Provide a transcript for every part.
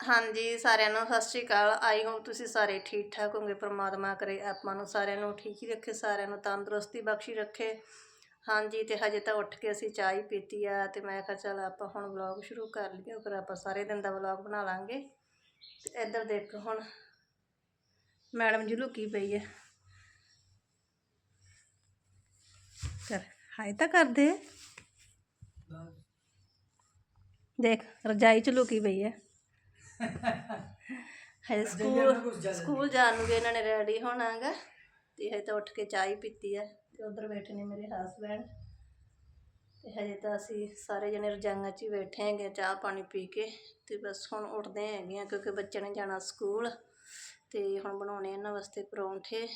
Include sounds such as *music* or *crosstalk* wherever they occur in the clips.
ਹਾਂਜੀ, ਸਾਰਿਆਂ ਨੂੰ ਸਤਿ ਸ਼੍ਰੀ ਅਕਾਲ। ਆਈ ਹੋਪ ਤੁਸੀਂ ਸਾਰੇ ਠੀਕ ਠਾਕ ਹੋਗੇ ਪ੍ਰਮਾਤਮਾ ਕਰੇ ਆਪਾਂ ਨੂੰ ਸਾਰਿਆਂ ਨੂੰ ਠੀਕ ਹੀ ਰੱਖੇ, ਸਾਰਿਆਂ ਨੂੰ ਤੰਦਰੁਸਤੀ ਬਖਸ਼ੀ ਰੱਖੇ। ਹਾਂਜੀ, ਤੇ ਹਜੇ ਤਾਂ ਉੱਠ ਕੇ ਅਸੀਂ ਚਾਹ ਹੀ ਪੀਤੀ ਆ ਤੇ ਮੈਂ ਕਿਹਾ ਚੱਲ ਆਪਾਂ ਹੁਣ ਵਲੌਗ ਸ਼ੁਰੂ ਕਰ ਲਈਏ, ਫਿਰ ਆਪਾਂ ਸਾਰੇ ਦਿਨ ਦਾ ਵਲੌਗ ਬਣਾ ਲਾਂਗੇ। ਤੇ ਇੱਧਰ ਦੇਖੋ ਹੁਣ ਮੈਡਮ ਜੀ ਲੁਕੀ ਪਈ ਹੈ। ਕਰ, ਹਾਏ ਤਾਂ ਕਰਦੇ। ਦੇਖ, ਰਜਾਈ ਚ ਲੁਕੀ ਪਈ ਹੈ। ਹਜੇ ਸਕੂਲ ਸਕੂਲ ਜਾਣ ਨੂੰ ਵੀ ਇਹਨਾਂ ਨੇ ਰੈਡੀ ਹੋਣਾਗਾ ਤੇ ਹਜੇ ਤਾਂ ਉੱਠ ਕੇ ਚਾਹ ਹੀ ਪੀਤੀ ਹੈ ਤੇ ਉਧਰ ਬੈਠੇ ਨੇ ਮੇਰੇ ਹਸਬੈਂਡ ਤੇ ਹਜੇ ਤਾਂ ਅਸੀਂ ਸਾਰੇ ਜਣੇ ਰਜਾਈਆਂ 'ਚ ਹੀ ਬੈਠੇ ਹੈਗੇ ਚਾਹ ਪਾਣੀ ਪੀ ਕੇ ਤੇ ਬਸ ਹੁਣ ਉੱਠਦੇ ਹੈਗੇ ਆ ਕਿਉਂਕਿ ਬੱਚਿਆਂ ਨੇ ਜਾਣਾ ਸਕੂਲ ਤੇ ਹੁਣ ਬਣਾਉਣੇ ਇਹਨਾਂ ਵਾਸਤੇ ਪਰੌਂਠੇ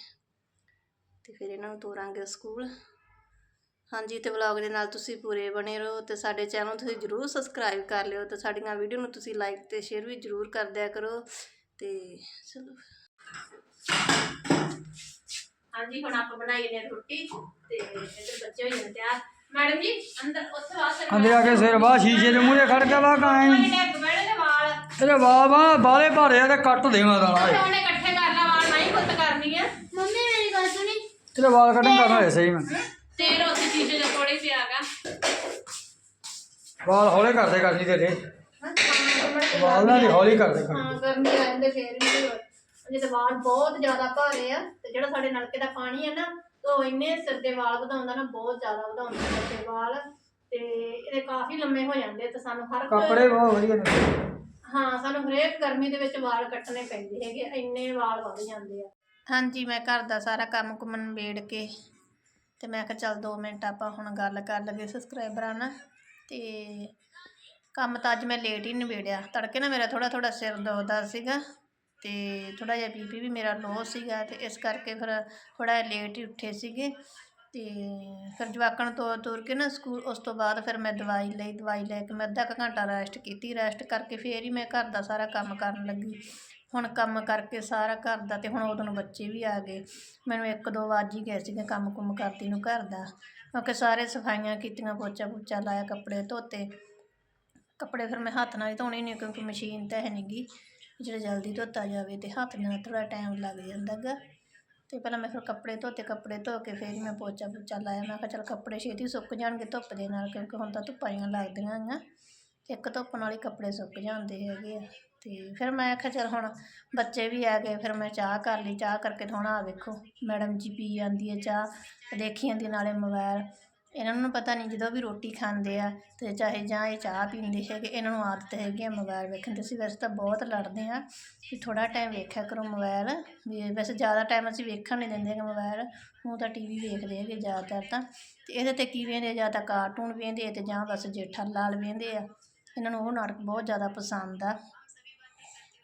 ਤੇ ਫਿਰ ਇਹਨਾਂ ਨੂੰ ਤੋਰਾਂਗੇ ਸਕੂਲ। ਹਾਂਜੀ ਤੇ ਵਲੌਗ ਦੇ ਨਾਲ ਤੁਸੀਂ ਪੂਰੇ ਬਣੇ ਰਹੋ ਤੇ ਸਾਡੇ ਚੈਨਲ ਨੂੰ ਤੁਸੀਂ ਜਰੂਰ ਸਬਸਕ੍ਰਾਈਬ ਕਰ ਲਿਓ ਤੇ ਸਾਡੀਆਂ ਵੀਡੀਓ ਨੂੰ ਤੁਸੀਂ ਲਾਈਕ ਤੇ ਸ਼ੇਅਰ ਵੀ ਜਰੂਰ ਕਰ ਦਿਆ ਕਰੋ ਤੇ ਚਲੋ। ਹਾਂਜੀ ਹੁਣ ਆਪਾਂ ਬਣਾਈ ਨੇ ਰੋਟੀ ਤੇ ਇੱਧਰ ਬੱਚੇ ਹੋ ਜਾਂਦੇ ਤਿਆਰ। ਮੈਡਮ ਜੀ ਅੰਦਰ ਉੱਥੇ ਵਾਸਤੇ ਅੰਦਰ ਆ ਕੇ ਸਿਰ ਬਾਹ ਸ਼ੀਸ਼ੇ ਦੇ ਮੂਹਰੇ ਖੜ ਕੇ ਵਾ ਕਾਇ ਡੱਗ ਬੜੇ ਦੇ ਵਾਲ। ਤੇਰੇ ਵਾਹ ਵਾਹ ਬਾਲੇ ਭਾਰੇ ਆ ਤੇ ਕੱਟ ਦੇਵਾਂ ਤਾਲਾ ਇਹ। ਉਹਨੇ ਇਕੱਠੇ ਕਰ ਲਾ ਵਾਲ ਨਹੀਂ ਖੁੱਤ ਕਰਨੀ ਆ। ਮੰਮੀ ਮੇਰੀ ਗੱਲ ਸੁਣੀ। ਤੇਰੇ ਵਾਲ ਕੱਟਣ ਕਰਨਾ ਹੋਏ ਸਹੀ ਮੈਂ। ਤੇਲ ਉੱਥੇ ਸ਼ੀਸ਼ੇ ਦੇ ਥੋੜੇ ਪਿਆਗਾ ਵਾਲ ਹੌਲੇ ਕਰਦੇ ਕਰਨੀ ਤੇਰੇ ਵਾਲ ਨਾਲ ਹੀ ਹੌਲੀ ਕਰਦੇ ਕਰ ਹਾਂ ਗਰਮੀ ਆ ਜਾਂਦੇ ਫੇਰ ਵੀ। ਅਜੇ ਤੇ ਵਾਲ ਬਹੁਤ ਜ਼ਿਆਦਾ ਭਾਰੇ ਆ ਤੇ ਜਿਹੜਾ ਸਾਡੇ ਨਲਕੇ ਦਾ ਪਾਣੀ ਹੈ ਨਾ ਉਹ ਇੰਨੇ ਸਿਰ ਦੇ ਵਾਲ ਵਧਾਉਂਦਾ ਨਾ ਬਹੁਤ ਜ਼ਿਆਦਾ ਵਧਾਉਂਦਾ ਸਿਰ ਦੇ ਵਾਲ। ਤੇ ਇਹਦੇ ਕਾਫੀ ਲੰਮੇ ਹੋ ਜਾਂਦੇ ਤੇ ਸਾਨੂੰ ਹਰ ਕੱਪੜੇ ਬਹੁਤ ਵਧੀਆ ਨੇ। ਹਾਂ ਸਾਨੂੰ ਹਰੇਕ ਗਰਮੀ ਦੇ ਵਿੱਚ ਵਾਲ ਕੱਟਣੇ ਪੈਂਦੇ ਹੈਗੇ ਇੰਨੇ ਵਾਲ ਵਧ ਜਾਂਦੇ ਆ। ਹਾਂਜੀ ਮੈਂ ਘਰ ਦਾ ਸਾਰਾ ਕੰਮ ਕੁਮ ਨਿਬੇੜ ਕੇ ਤੇ ਮੈਂ ਕਿਹਾ ਚੱਲ 2 ਮਿੰਟ ਆਪਾਂ ਹੁਣ ਗੱਲ ਕਰ ਲਗੇ ਸਬਸਕ੍ਰਾਈਬਰਾਂ ਨਾਲ। ਤੇ ਕੰਮ ਤਾਂ ਅੱਜ ਮੈਂ ਲੇਟ ਹੀ ਨਿਬੇੜਿਆ। ਤੜਕੇ ਨਾ ਮੇਰਾ ਥੋੜਾ ਥੋੜਾ ਸਿਰ ਦੁਖਦਾ ਸੀਗਾ ਤੇ ਥੋੜਾ ਜਿਹਾ ਬੀਪੀ ਵੀ ਮੇਰਾ ਲੋ ਸੀਗਾ ਤੇ ਇਸ ਕਰਕੇ ਫਿਰ ਥੋੜਾ ਲੇਟ ਹੀ ਉੱਠੇ ਸੀਗੇ। ਤੇ ਫਿਰ ਜਵਾਕਣ ਨੂੰ ਤੋਰ ਤੋਰ ਕੇ ਨਾ ਸਕੂਲ ਉਸ ਤੋਂ ਬਾਅਦ ਫਿਰ ਮੈਂ ਦਵਾਈ ਲਈ, ਦਵਾਈ ਲੈ ਕੇ ਮੈਂ ਅੱਧਾ ਕੁ ਘੰਟਾ ਰੈਸਟ ਕੀਤੀ। ਰੈਸਟ ਕਰਕੇ ਫੇਰ ਹੀ ਮੈਂ ਘਰ ਦਾ ਸਾਰਾ ਕੰਮ ਕਰਨ ਲੱਗੀ। ਹੁਣ ਕੰਮ ਕਰਕੇ ਸਾਰਾ ਘਰ ਦਾ ਤੇ ਹੁਣ ਉਦੋਂ ਨੂੰ ਬੱਚੇ ਵੀ ਆ ਗਏ। ਮੈਨੂੰ ਇੱਕ ਦੋ ਵੱਜ ਹੀ ਗਏ ਸੀਗੇ ਕੰਮ ਕੁੰਮ ਕਰਦੀ ਨੂੰ ਘਰ ਦਾ। ਕਿਉਂਕਿ ਸਾਰੇ ਸਫਾਈਆਂ ਕੀਤੀਆਂ, ਪੋਚਾ ਪੋਚਾ ਲਾਇਆ, ਕੱਪੜੇ ਧੋਤੇ। ਕੱਪੜੇ ਫਿਰ ਮੈਂ ਹੱਥ ਨਾਲ ਹੀ ਧੋਣੇ ਨਹੀਂ ਕਿਉਂਕਿ ਮਸ਼ੀਨ ਤਾਂ ਹੈ ਨਹੀਂਗੀ ਜਿਹੜਾ ਜਲਦੀ ਧੋਤਾ ਜਾਵੇ ਤੇ ਹੱਥ ਨਾਲ ਥੋੜਾ ਟਾਈਮ ਲੱਗ ਜਾਂਦਾ ਗਾ। ਤੇ ਪਹਿਲਾਂ ਮੈਂ ਫਿਰ ਕੱਪੜੇ ਧੋਤੇ, ਕੱਪੜੇ ਧੋ ਕੇ ਫਿਰ ਮੈਂ ਪੋਚਾ ਪੋਚਾ ਲਾਇਆ। ਮੈਂ ਕਿਹਾ ਚਲ ਕੱਪੜੇ ਛੇਤੀ ਸੁੱਕ ਜਾਣਗੇ ਧੁੱਪ ਦੇ ਨਾਲ, ਕਿਉਂਕਿ ਹੁਣ ਤਾਂ ਧੁੱਪਾਂ ਜਿਹੀਆਂ ਲੱਗਦੀਆਂ ਆ ਇੱਕ ਧੁੱਪ ਨਾਲ ਹੀ ਕੱਪੜੇ ਸੁੱਕ ਜਾਂਦੇ ਹੈਗੇ ਆ। ਤੇ ਫਿਰ ਮੈਂ ਆਖਿਆ, ਚਲ ਹੁਣ ਬੱਚੇ ਵੀ ਆ ਗਏ, ਫਿਰ ਮੈਂ ਚਾਹ ਕਰ ਲਈ, ਚਾਹ ਕਰਕੇ ਥੋੜਾ ਆ ਵੇਖੋ, ਮੈਡਮ ਜੀ ਪੀ ਜਾਂਦੀ ਹੈ ਚਾਹ, ਦੇਖੀ ਜਾਂਦੀ ਨਾਲੇ ਮੋਬਾਈਲ ਇਹਨਾਂ ਨੂੰ ਪਤਾ ਨਹੀਂ ਜਦੋਂ ਵੀ ਰੋਟੀ ਖਾਂਦੇ ਆ ਤੇ ਚਾਹੇ ਜਾਂ ਇਹ ਚਾਹ ਪੀਂਦੇ ਹੈਗੇ, ਇਹਨਾਂ ਨੂੰ ਆਦਤ ਹੈਗੀ ਆ ਮੋਬਾਈਲ ਵੇਖਣ ਦੀ। ਅਸੀਂ ਵੈਸੇ ਤਾਂ ਬਹੁਤ ਲੜਦੇ ਆ ਕਿ ਥੋੜਾ ਟਾਈਮ ਵੇਖਿਆ ਕਰੋ ਮੋਬਾਈਲ ਵੀ ਵੈਸੇ ਜ਼ਿਆਦਾ ਟਾਈਮ ਅਸੀਂ ਵੇਖਣ ਨਹੀਂ ਦਿੰਦੇ ਹੈਗੇ ਮੋਬਾਈਲ ਉਹ ਤਾਂ ਟੀਵੀ ਵੇਖਦੇ ਹੈਗੇ ਜ਼ਿਆਦਾਤਰ ਤਾਂ। ਤੇ ਇਹਦੇ ਤੇ ਕੀ ਵੇਖਦੇ ਜਾਂ ਤਾਂ ਕਾਰਟੂਨ ਵੇਖਦੇ ਆ ਤੇ ਜਾਂ ਬਸ ਜੇਠਾ ਲਾਲ ਵੇਖਦੇ ਆ। ਇਹਨਾਂ ਨੂੰ ਉਹ ਨਾਟਕ ਬਹੁਤ ਜ਼ਿਆਦਾ ਪਸੰਦ ਆ।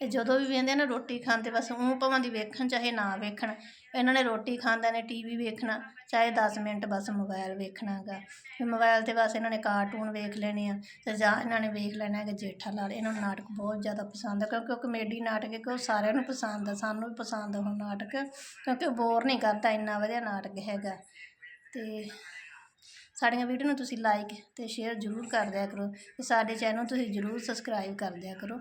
ਇਹ ਜਦੋਂ ਵੀ ਵੇਖਦੇ ਨਾ ਰੋਟੀ ਖਾਂਦੇ ਬਸ ਉਹ ਭਾਵੇਂ ਦੀ ਵੇਖਣ, ਚਾਹੇ ਨਾ ਵੇਖਣ। ਇਹਨਾਂ ਨੇ ਰੋਟੀ ਖਾਂਦੇ ਨੇ ਟੀਵੀ ਵੇਖਣਾ, ਚਾਹੇ 10 ਮਿੰਟ ਬਸ ਮੋਬਾਈਲ ਵੇਖਣਾਗਾ ਫਿਰ ਮੋਬਾਈਲ ਤੇ ਬਸ ਇਹਨਾਂ ਨੇ ਕਾਰਟੂਨ ਵੇਖ ਲੈਣੇ ਆ ਤੇ ਜਾਂ ਇਹਨਾਂ ਨੇ ਵੇਖ ਲੈਣਾ ਹੈਗਾ ਜੇਠਾ ਲਾਲ, ਇਹਨਾਂ ਨੂੰ ਨਾਟਕ ਬਹੁਤ ਜ਼ਿਆਦਾ ਪਸੰਦ ਆ, ਕਿਉਂਕਿ ਉਹ ਕਮੇਡੀ ਨਾਟਕ ਹੈ ਕਿ ਉਹ ਸਾਰਿਆਂ ਨੂੰ ਪਸੰਦ ਆ, ਸਾਨੂੰ ਵੀ ਪਸੰਦ ਆ ਉਹ ਨਾਟਕ, ਕਿਉਂਕਿ ਬੋਰ ਨਹੀਂ ਕਰਦਾ, ਇੰਨਾ ਵਧੀਆ ਨਾਟਕ ਹੈਗਾ। ਤੇ ਸਾਡੀਆਂ ਵੀਡੀਓ ਨੂੰ ਤੁਸੀਂ ਲਾਈਕ ਤੇ ਸ਼ੇਅਰ ਜ਼ਰੂਰ ਕਰ ਦਿਆ ਕਰੋ ਤੇ ਸਾਡੇ ਚੈਨਲ ਨੂੰ ਤੁਸੀਂ ਜ਼ਰੂਰ ਸਬਸਕ੍ਰਾਈਬ ਕਰ ਦਿਆ ਕਰੋ।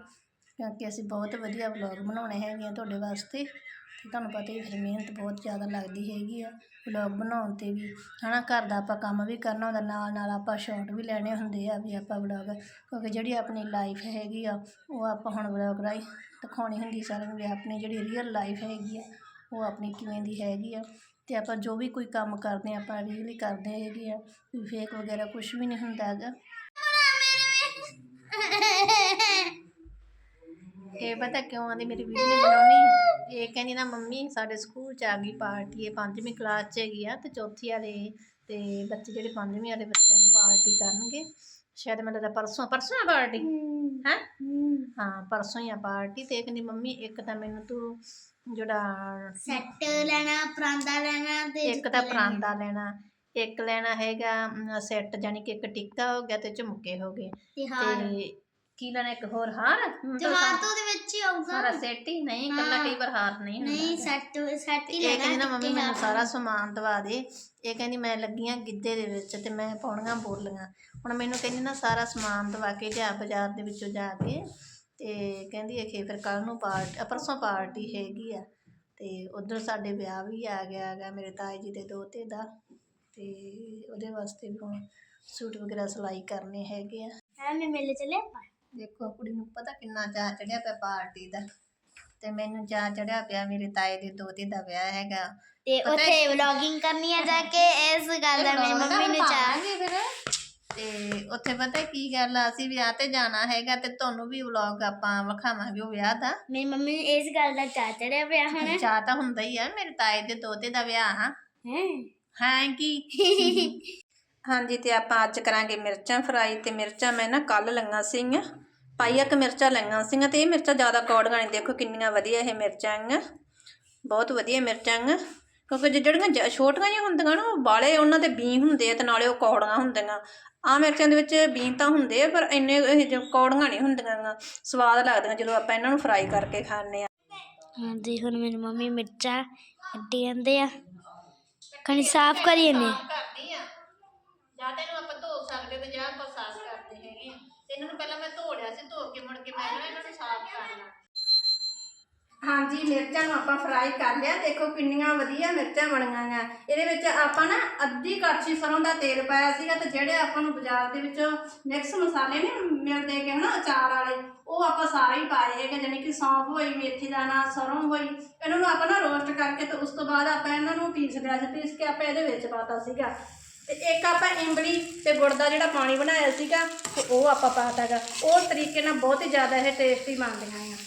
ਕਿਉਂਕਿ ਅਸੀਂ ਬਹੁਤ ਵਧੀਆ ਵਲੌਗ ਬਣਾਉਣੇ ਹੈਗੇ ਆ ਤੁਹਾਡੇ ਵਾਸਤੇ। ਤੇ ਤੁਹਾਨੂੰ ਪਤਾ ਹੀ ਫਿਰ ਮਿਹਨਤ ਬਹੁਤ ਜ਼ਿਆਦਾ ਲੱਗਦੀ ਹੈਗੀ ਆ ਵਲੌਗ ਬਣਾਉਣ 'ਤੇ ਵੀ। ਹਨਾ, ਘਰ ਦਾ ਆਪਾਂ ਕੰਮ ਵੀ ਕਰਨਾ ਹੁੰਦਾ, ਨਾਲ ਨਾਲ ਆਪਾਂ ਸ਼ਾਰਟ ਵੀ ਲੈਣੇ ਹੁੰਦੇ ਆ ਵੀ ਆਪਾਂ ਵਲੌਗ। ਕਿਉਂਕਿ ਜਿਹੜੀ ਆਪਣੀ ਲਾਈਫ ਹੈਗੀ ਆ, ਉਹ ਆਪਾਂ ਹੁਣ ਵਲੌਗ ਰਾਹੀਂ ਦਿਖਾਉਣੀ ਹੁੰਦੀ ਸਾਰਿਆਂ ਨੂੰ ਵੀ ਆਪਣੀ ਜਿਹੜੀ ਰੀਅਲ ਲਾਈਫ ਹੈਗੀ ਆ, ਉਹ ਆਪਣੀ ਕਿਵੇਂ ਦੀ ਹੈਗੀ ਆ। ਤੇ ਆਪਾਂ ਜੋ ਵੀ ਕੋਈ ਕੰਮ ਕਰਦੇ ਆ, ਆਪਾਂ ਰੀਅਲ ਹੀ ਕਰਦੇ ਹੈਗੇ ਆ ਵੀ ਫੇਕ ਵਗੈਰਾ ਕੁਝ ਵੀ ਨਹੀਂ ਹੁੰਦਾ ਹੈਗਾ। ਇਹ ਪਤਾ ਕਿਉਂ ਆਂਦੀ ਮੇਰੀ ਵੀਡੀਓ ਨਹੀਂ ਬਣਾਉਣੀ? ਇਹ ਕਹਿੰਦੀ ਨਾ ਮੰਮੀ ਸਾਡੇ ਸਕੂਲ ਚ ਆ ਗਈ ਪਾਰਟੀ ਇਹ ਪੰਜਵੀਂ ਕਲਾਸ ਚ ਹੈਗੀ ਆ ਤੇ ਚੌਥੀ ਵਾਲੇ ਤੇ ਬੱਚੇ ਜਿਹੜੇ ਪੰਜਵੀਂ ਵਾਲੇ ਬੱਚਿਆਂ ਨੂੰ ਪਾਰਟੀ ਕਰਨਗੇ। ਸ਼ਾਇਦ ਮੈਨੂੰ ਲੱਗਦਾ ਪਰਸੋਂ ਪਰਸੋਂ ਆ ਪਾਰਟੀ? ਹੈ। ਹਾਂ? ਪਰਸੋਂ ਹੀ ਆ ਪਾਰਟੀ ਤੇ ਕਹਿੰਦੀ ਮੰਮੀ ਇੱਕ ਤਾਂ ਮੈਨੂੰ ਤੂੰ ਜਿਹੜਾ ਸੈੱਟ ਲੈਣਾ ਪਰਾਂਦਾ ਲੈਣਾ ਤੇ ਇੱਕ ਤਾਂ ਪਰਾਂਦਾ ਲੈਣਾ। ਇੱਕ ਲੈਣਾ ਹੈਗਾ ਸੈੱਟ ਜਾਨੀ ਕਿ ਇੱਕ ਟਿੱਕਾ ਹੋ ਗਿਆ ਤੇ ਝੁਮਕੇ ਹੋ ਗਏ। ਤੇ ਕੀ ਲੈਣਾ ਇੱਕ ਹੋਰ ਹਾਰ? ਤਿਹਾਰ ਤਾਂ ਉਹਦੇ ਵਿੱਚ ਹੀ ਆਊਗਾ। ਸਾਰਾ ਸੈੱਟ ਹੀ। ਨਹੀਂ ਕੱਲਾ ਹਾਂ। ਕਈ ਵਾਰ ਹਾਰ ਨਹੀਂ ਹੁੰਦਾ। ਨਹੀਂ। ਸੈੱਟ ਸੈੱਟ ਹੀ ਇਹ ਲੈਣਾ ਕਹਿੰਦੀ ਨਾ ਮੰਮੀ ਮੈਨੂੰ। ਸਾਰਾ ਸਮਾਨ ਦਵਾ ਦੇ। ਇਹ ਕਹਿੰਦੀ ਮੈਂ ਲੱਗੀਆਂ ਗਿੱਧੇ ਦੇ ਵਿੱਚ ਤੇ ਮੈਂ ਪਾਉਣੀਆਂ ਬੋਲੀਆਂ। ਹੁਣ ਮੈਨੂੰ ਕਹਿੰਦੀ ਨਾ ਸਾਰਾ ਸਮਾਨ ਦਵਾ ਕੇ ਲਿਆ ਬਾਜ਼ਾਰ ਦੇ ਵਿੱਚੋਂ ਜਾ ਕੇ। ਤੇ ਕਹਿੰਦੀ ਇਹ ਫਿਰ ਕੱਲ ਨੂੰ ਪਾਰਟੀ ਪਰਸੋਂ ਪਾਰਟੀ ਹੈਗੀ ਆ। ਤੇ ਉਧਰ ਸਾਡੇ ਵਿਆਹ ਵੀ ਆ ਗਿਆ ਹੈਗਾ ਮੇਰੇ ਤਾਏ ਜੀ ਦੇ ਦੋਤੇ ਦਾ। ਤੇ ਉਹਦੇ ਵਾਸਤੇ ਵੀ ਹੁਣ ਸੂਟ ਵਗੈਰਾ ਸਿਲਾਈ ਕਰਨੇ ਹੈਗੇ ਆ। ਹੈ ਮੈਂ ਮੇਲੇ ਚਲੇ ਦੇਖੋ ਕੁੜੀ ਨੂੰ ਪਤਾ ਕਿੰਨਾ ਚਾਅ ਚੜਿਆ ਪਿਆ ਪਾਰਟੀ ਦਾ ਤੇ ਮੈਨੂੰ ਚਾਅ ਚੜਿਆ ਪਿਆ ਮੇਰੇ ਤਾਏ ਦੇ ਦੋਤੇ ਦਾ ਵਿਆਹ ਹੈਗਾ। ਤੇ ਪਤਾ ਉੱਥੇ ਵਲੌਗਿੰਗ ਕਰਨੀ ਆ ਜਾ ਕੇ ਇਸ ਗੱਲ ਦਾ ਮੇਰੀ ਮੰਮੀ ਨੂੰ ਚਾਹ ਤੇ ਉੱਥੇ ਪਤਾ ਕੀ ਗੱਲ ਆ ਅਸੀਂ ਵਿਆਹ ਤੇ ਜਾਣਾ ਹੈਗਾ ਤੇ ਤੁਹਾਨੂੰ ਵੀ ਵਲੌਗ ਆਪਾਂ ਵਿਖਾਵਾਂਗੇ ਉਹ ਵਿਆਹ ਦਾ। ਮੇਰੀ ਮੰਮੀ ਨੂੰ ਇਸ ਗੱਲ ਦਾ ਚਾਹ ਚੜਿਆ ਪਿਆ ਹੁਣ। ਚਾਅ ਤਾਂ ਹੁੰਦਾ ਹੀ ਆ ਮੇਰੇ ਤਾਏ ਦੇ ਦੋਤੇ ਦਾ ਵਿਆਹ ਆ। ਹੈ? ਹਾਂ ਕੀ? *laughs* ਹਾਂਜੀ, ਤੇ ਆਪਾਂ ਅੱਜ ਕਰਾਂਗੇ ਮਿਰਚਾਂ ਫਰਾਈ। ਤੇ ਮਿਰਚਾਂ ਮੈਂ ਨਾ ਕੱਲ ਲਈਆਂ ਸੀਗੀਆਂ। ਪਾਈਆ ਕ ਮਿਰਚਾਂ ਲਈਆਂ ਸੀਗੀਆਂ, ਤੇ ਇਹ ਮਿਰਚਾਂ ਜ਼ਿਆਦਾ ਕੌੜੀਆਂ ਨਹੀਂ ਦੇਖੋ ਕਿੰਨੀਆਂ ਵਧੀਆ ਇਹ ਮਿਰਚਾਂ ਹੈਗੀਆਂ। ਬਹੁਤ ਵਧੀਆ ਮਿਰਚਾਂ ਹੈਗੀਆਂ। ਕਿਉਂਕਿ ਜਿਹੜੀਆਂ ਛੋਟੀਆਂ ਜਿਹੀਆਂ ਹੁੰਦੀਆਂ ਨਾ, ਉਹ ਬਾਲੇ ਉਹਨਾਂ ਦੇ ਬੀ ਹੁੰਦੇ ਆ ਤੇ ਨਾਲੇ ਉਹ ਕੌੜੀਆਂ ਹੁੰਦੀਆਂ। ਆ ਮਿਰਚਾਂ ਦੇ ਵਿੱਚ ਬੀ ਤਾਂ ਹੁੰਦੇ ਆ, ਪਰ ਇੰਨੇ ਇਹ ਜੋ ਕੌੜੀਆਂ ਨਹੀਂ ਹੁੰਦੀਆਂ ਸਵਾਦ ਲੱਗਦੀਆਂ ਜਦੋਂ ਆਪਾਂ ਇਹਨਾਂ ਨੂੰ ਫਰਾਈ ਕਰਕੇ ਖਾਂਦੇ ਆ ਹਾਂਜੀ, ਹੁਣ ਮੇਰੀ ਮੰਮੀ ਮਿਰਚਾਂ ਕੱਢੀ ਜਾਂਦੇ ਆ। ਕਣੀ ਸਾਫ਼ ਕਰੀ ਜਾਂਦੇ। ਜਾਂ ਤਾਂ ਆਪਾਂ ਧੋ ਸਕਦੇ ਤੇ ਜਾਂ ਆਪਾਂ ਸਾਫ਼ ਕਰਦੇ ਹੈਗੇ ਆ। ਤੇ ਇਹਨਾਂ ਨੂੰ ਪਹਿਲਾਂ ਮੈਂ ਧੋ ਲਿਆ ਸੀ, ਧੋ ਕੇ ਮੁੜ ਕੇ ਮੈਂ ਨਾ ਇਹਨਾਂ ਨੂੰ ਸਾਫ਼ ਕਰਨਾ ਹਾਂਜੀ, ਮਿਰਚਾਂ ਨੂੰ ਆਪਾਂ ਫਰਾਈ ਕਰ ਲਿਆ। ਦੇਖੋ ਕਿੰਨੀਆਂ ਵਧੀਆ ਮਿਰਚਾਂ ਬਣੀਆਂ ਆ। ਇਹਦੇ ਵਿੱਚ ਆਪਾਂ ਨਾ ਅੱਧੀ ਕੜਛੀ ਸਰੋਂ ਦਾ ਤੇਲ ਪਾਇਆ ਸੀਗਾ ਤੇ ਜਿਹੜੇ ਆਪਾਂ ਨੂੰ ਬਾਜ਼ਾਰ ਦੇ ਵਿੱਚ ਮਿਕਸ ਮਸਾਲੇ ਨੇ ਮਿਲਦੇ ਹੈਗੇ ਹਨਾ, ਅਚਾਰ ਵਾਲੇ, ਉਹ ਆਪਾਂ ਸਾਰੇ ਹੀ ਪਾਏ ਹੈਗੇ, ਜਾਣੀ ਕਿ ਸੌਂਫ ਹੋਈ, ਮੇਥੀ ਦਾਣਾ ਸਰੋਂ ਹੋਈ, ਇਹਨਾਂ ਨੂੰ ਆਪਾਂ ਨਾ ਰੋਸਟ ਕਰਕੇ ਤੇ ਉਸ ਤੋਂ ਬਾਅਦ ਆਪਾਂ ਇਹਨਾਂ ਨੂੰ ਪੀਸ ਲਿਆ ਸੀ, ਪੀਸ ਕੇ ਆਪਾਂ ਇਹਦੇ ਵਿੱਚ ਪਾਤਾ ਸੀਗਾ। ਤੇ ਇੱਕ ਆਪਾਂ ਇਮਲੀ ਤੇ ਗੁੜ ਦਾ ਜਿਹੜਾ ਪਾਣੀ ਬਣਾਇਆ ਸੀਗਾ ਤੇ ਉਹ ਆਪਾਂ ਪਾਤਾ ਉਹ ਤਰੀਕੇ ਨਾਲ ਬਹੁਤ ਹੀ ਜ਼ਿਆਦਾ ਇਹ ਟੇਸਟੀ ਬਣਦੀਆਂ ਆ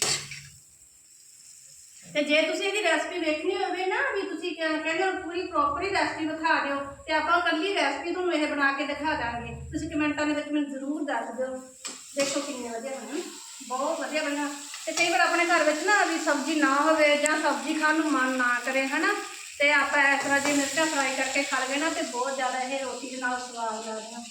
ਤੇ ਜੇ ਤੁਸੀਂ ਇਹਦੀ ਰੈਸਪੀ ਵੇਖਣੀ ਹੋਵੇ ਨਾ ਵੀ ਤੁਸੀਂ ਕਹਿੰਦੇ ਹੋ, ਪੂਰੀ ਪ੍ਰੋਪਰ ਹੀ ਰੈਸਪੀ ਦਿਖਾ ਦਿਓ ਤੇ ਆਪਾਂ ਕੱਲੀ ਰੈਸਪੀ ਤੁਹਾਨੂੰ ਇਹ ਬਣਾ ਕੇ ਦਿਖਾ ਦਾਂਗੇ। ਤੁਸੀਂ ਕਮੈਂਟਾਂ ਦੇ ਵਿੱਚ ਮੈਨੂੰ ਜ਼ਰੂਰ ਦੱਸ ਦਿਓ। ਦੇਖੋ ਕਿੰਨੇ ਵਧੀਆ ਬਣੇ। ਬਹੁਤ ਵਧੀਆ ਬਣਿਆ ਤੇ ਕਈ ਵਾਰ ਆਪਣੇ ਘਰ ਵਿੱਚ ਨਾ ਵੀ ਸਬਜ਼ੀ ਨਾ ਹੋਵੇ ਜਾਂ ਸਬਜ਼ੀ ਖਾਣ ਨੂੰ ਮਨ ਨਾ ਕਰੇ, ਹਨਾ? ਤੇ ਆਪਾਂ ਇਸ ਤਰ੍ਹਾਂ ਦੀ ਮਿਰਚਾਂ ਫਰਾਈ ਕਰਕੇ ਖਾ ਲਵੇ ਨਾ ਤੇ ਬਹੁਤ ਜ਼ਿਆਦਾ ਇਹ ਰੋਟੀ ਦੇ ਨਾਲ ਸਵਾਦ ਲੱਗਦਾ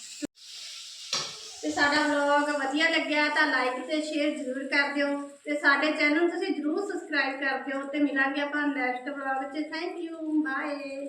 ਤੇ ਸਾਡਾ ਵਲੌਗ ਵਧੀਆ ਲੱਗਿਆ ਤਾਂ ਲਾਈਕ ਤੇ ਸ਼ੇਅਰ ਜ਼ਰੂਰ ਕਰ ਦਿਓ ਤੇ ਸਾਡੇ ਚੈਨਲ ਨੂੰ ਤੁਸੀਂ ਜ਼ਰੂਰ ਸਬਸਕ੍ਰਾਈਬ ਕਰ ਦਿਓ ਤੇ ਮਿਲਾਂਗੇ ਆਪਾਂ ਨੈਕਸਟ ਵਲੌਗ 'ਚ। Thank you bye